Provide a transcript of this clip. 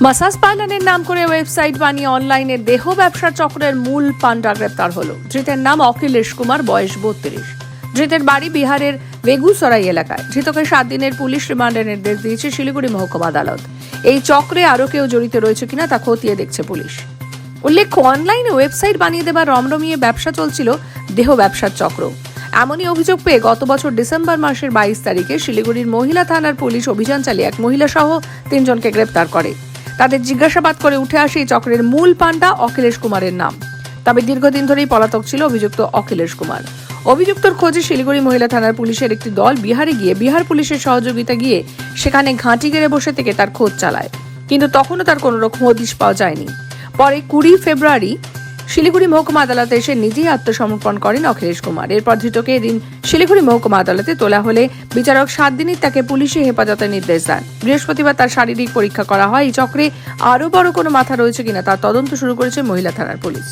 Massage পার্লারের নাম করে ওয়েবসাইট বানিয়ে অনলাইনে দেহ ব্যবসার চক্রের মূল পান্ডা গ্রেপ্তার হলো। ধৃতের নাম অখিলেশ কুমার, বয়স বত্রিশ। ধৃতের বাড়ি বিহারের বেগুসরাই এলাকায়। ধৃতকে সাত দিনের পুলিশ রিমান্ডের নির্দেশ দিয়েছে শিলিগুড়ি মহকুমা আদালত। এই চক্রে আরও কেউ জড়িত রয়েছে কিনা তা খতিয়ে দেখছে পুলিশ। উল্লেখ্য, অনলাইনে ওয়েবসাইট বানিয়ে দেবার রমরমিয়ে ব্যবসা চলছিল দেহ ব্যবসার চক্র। এমনই অভিযোগ পেয়ে গত বছর ডিসেম্বর মাসের বাইশ তারিখে শিলিগুড়ির মহিলা থানার পুলিশ অভিযান চালিয়ে এক মহিলা সহ তিনজনকে গ্রেপ্তার করে। তাদের জিজ্ঞাসাবাদ করে উঠে আসে এই চক্রের মূল পান্ডা অখিলেশ কুমারের নাম। তবে দীর্ঘদিন ধরেই পলাতক ছিল অভিযুক্ত অখিলেশ কুমার। অভিযুক্তর খোঁজে শিলিগুড়ি মহিলা থানার পুলিশের একটি দল বিহারে গিয়ে বিহার পুলিশের সহযোগিতা গিয়ে সেখানে ঘাঁটি গেড়ে বসে থেকে তার খোঁজ চালায়। কিন্তু তখনও তার কোনো রকম হদিশ পাওয়া যায়নি। পরে কুড়ি ফেব্রুয়ারি শিলিগুড়ি মহকুমা আদালতে এসে নিজেই আত্মসমর্পণ করেন অখিলেশ কুমার। এরপর ধৃতকে এদিন শিলিগুড়ি মহকুমা আদালতে তোলা হলে বিচারক সাত দিনই তাকে পুলিশে হেফাজতের নির্দেশ দেন। বৃহস্পতিবার তার শারীরিক পরীক্ষা করা হয়। এই চক্রে আরও বড় কোনো মাথা রয়েছে কিনা তার তদন্ত শুরু করেছে মহিলা থানার পুলিশ।